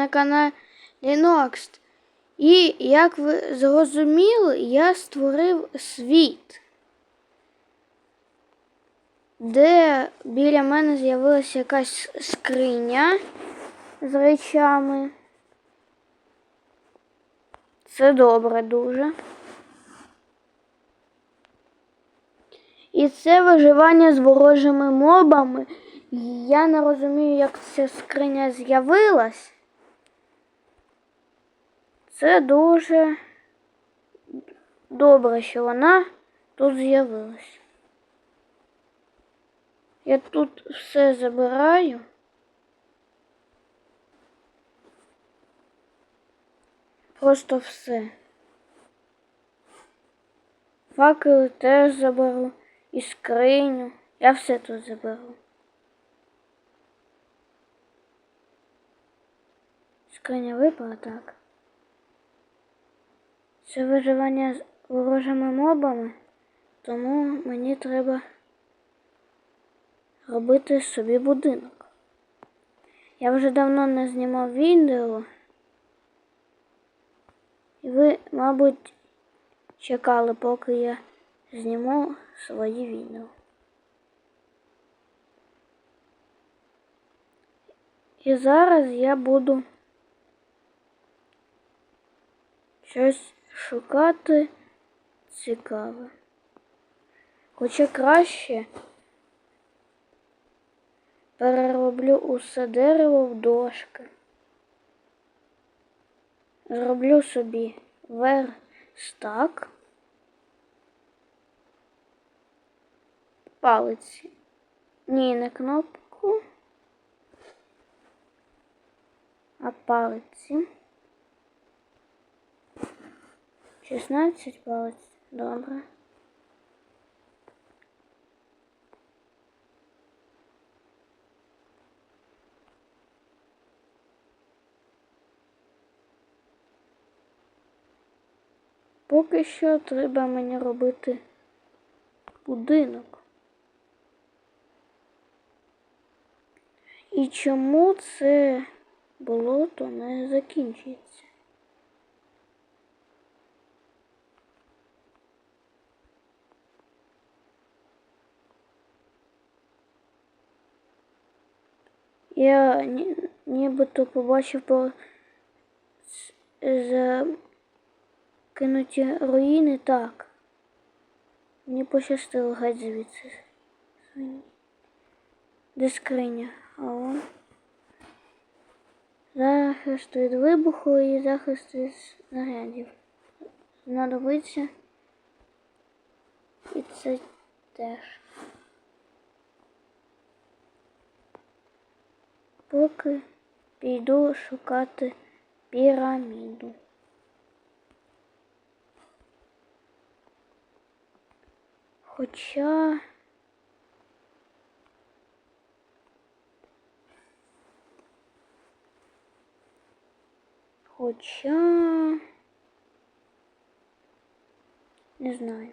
на каналі Linux. І як ви зрозуміли, я створив світ, де біля мене з'явилася якась скриня з речами. Це добре дуже. І це виживання з ворожими мобами. Я не розумію, як ця скриня з'явилась. Це дуже добре, що вона тут з'явилась. Я тут все забираю. Просто все. Факели теж заберу і скриню. Я все тут заберу. Скриня випала так. Це виживання з ворожими мобами, тому мені треба робити собі будинок. Я вже давно не знімав відео. І ви, мабуть, чекали, поки я зніму свої відео. І зараз я буду щось шукати цікаве. Хоча краще перероблю усе дерево в дошки. Зроблю собі верстак. Палиці. Ні, не кнопку, а палиці. 16 палець. Добре. Поки що треба мені робити будинок. І чому це болото не закінчується? Я нібито побачив по закинуті руїни так. Мені пощастило геть звідси. Де скриня? А он. Захист від вибуху і захист від снарядів. Знадобиться. І це теж. Поки піду шукати піраміду. Хоча Хоча не знаю.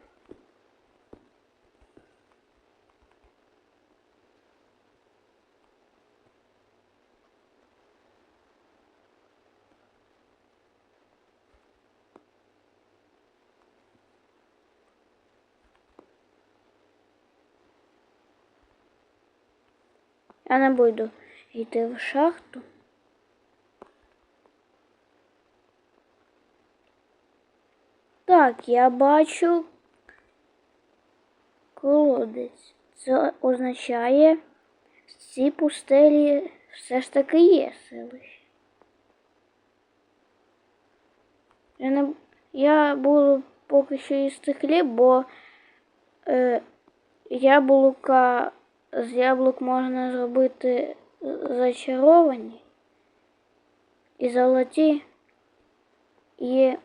Я не буду йти в шахту. Так, я бачу колодець. Це означає, в цій пустелі все ж таки є селище. Я не я буду поки що їсти хліб, бо е, яблука з яблук можна зробити зачаровані і золоті і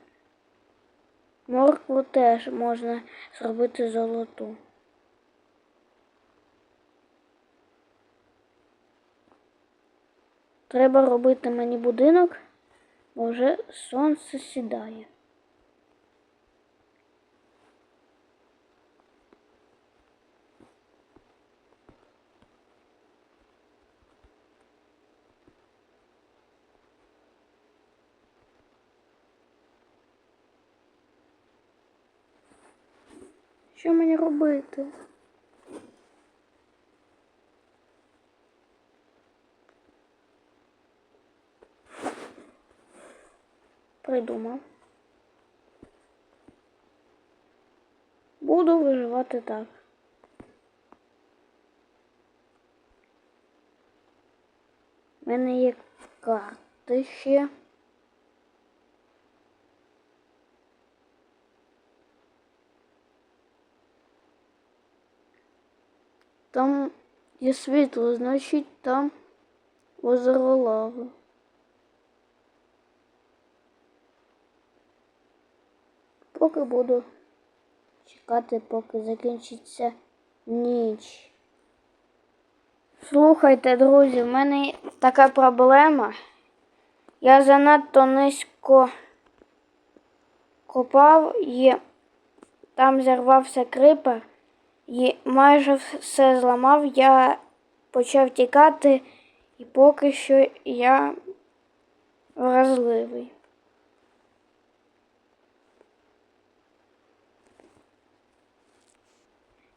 моркву теж можна зробити золоту. Треба робити мені будинок, бо вже сонце сідає. Що мені робити? Придумав. Буду виживати так. У мене є карти ще. Там є світло, значить там озеро лави. Поки буду чекати, поки закінчиться ніч. Слухайте, друзі, в мене така проблема. Я занадто низько копав і там зірвався крипер і майже все зламав. Я почав тікати, і поки що я вразливий.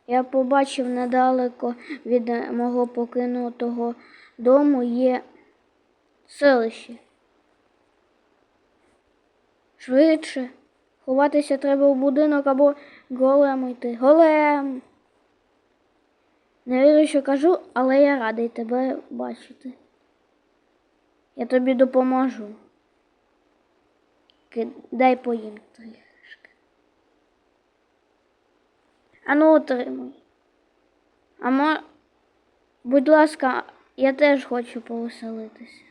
Я побачив недалеко від мого покинутого дому є селище. Швидше. Ховатися треба в будинок або голем йти. Голем. Не вірю, що кажу, але я радий тебе бачити. Я тобі допоможу. Дай поїм трішки. Ану, отримуй. А мо... Будь ласка, я теж хочу повеселитися.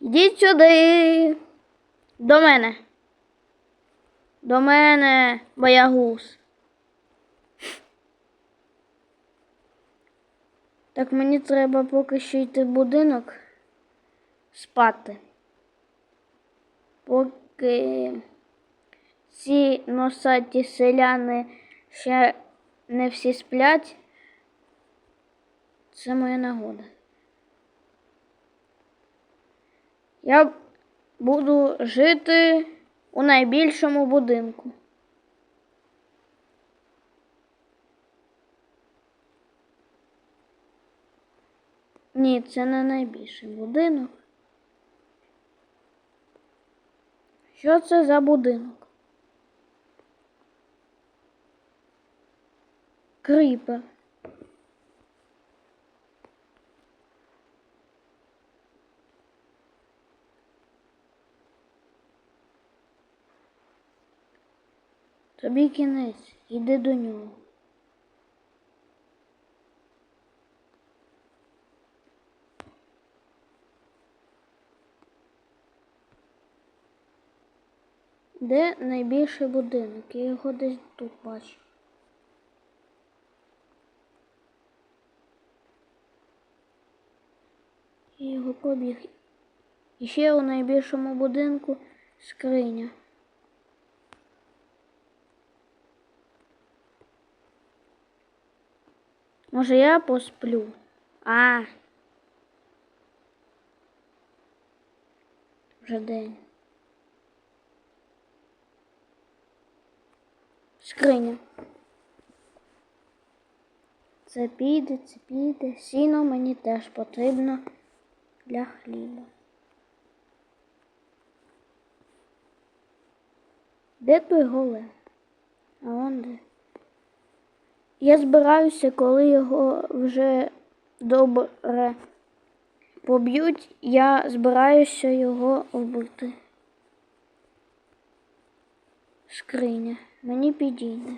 Йдіть сюди. До мене. До мене, боягуз. Так мені треба поки що йти в будинок спати. Поки ці носаті селяни ще не всі сплять, це моя нагода. Я буду жити у найбільшому будинку. Ні, це не найбільший будинок. Що це за будинок? Кріпер. Тобі кінець, іди до нього. Де найбільший будинок? Я його десь тут бачу. Я його побіг. І ще у найбільшому будинку скриня. Може я посплю? А. Вже день. Скриня. Це піде, це піде. Сіно мені теж потрібно для хліба. Де той голем? А он де? Я збираюся, коли його вже добре поб'ють, я збираюся його вбити. Скриня. Мені підійде.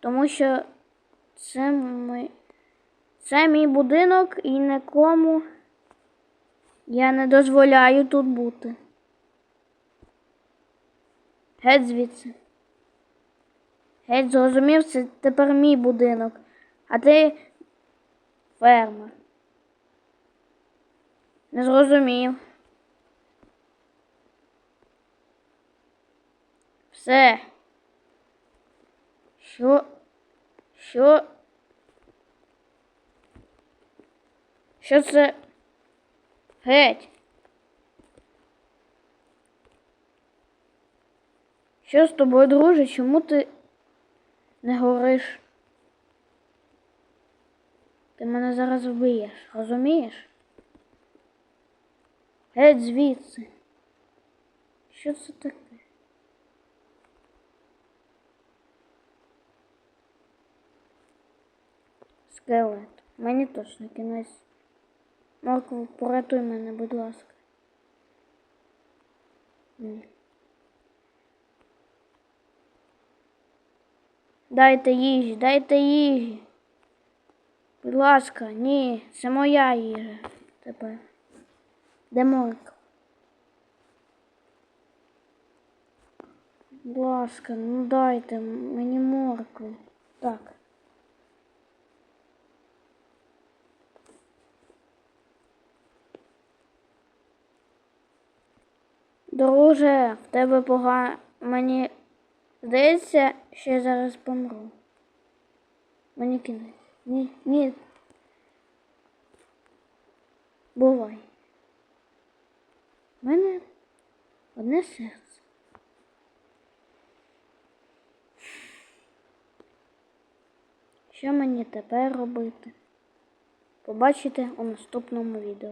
Тому що це мій, це мій будинок і нікому я не дозволяю тут бути. Геть звідси. Геть зрозумів, це тепер мій будинок, а ти фермер. Не зрозумів. все, що, що, що це геть? Що з тобою, друже? Чому ти не говориш? Ти мене зараз вбиєш, розумієш? Геть звідси. Що це таке? Скелет. Мені точно кінець. Моркву, порятуй мене, будь ласка. Ні. Дайте їжі, дайте їжі. Будь ласка, ні, це моя їжа тепер. Де морква? Будь ласка, ну дайте мені моркву. Так. Друже, в тебе погано. Мені здається, що я зараз помру. Мені кінець. Ні, ні. Бувай. У мене одне серце. Що мені тепер робити? Побачите у наступному відео.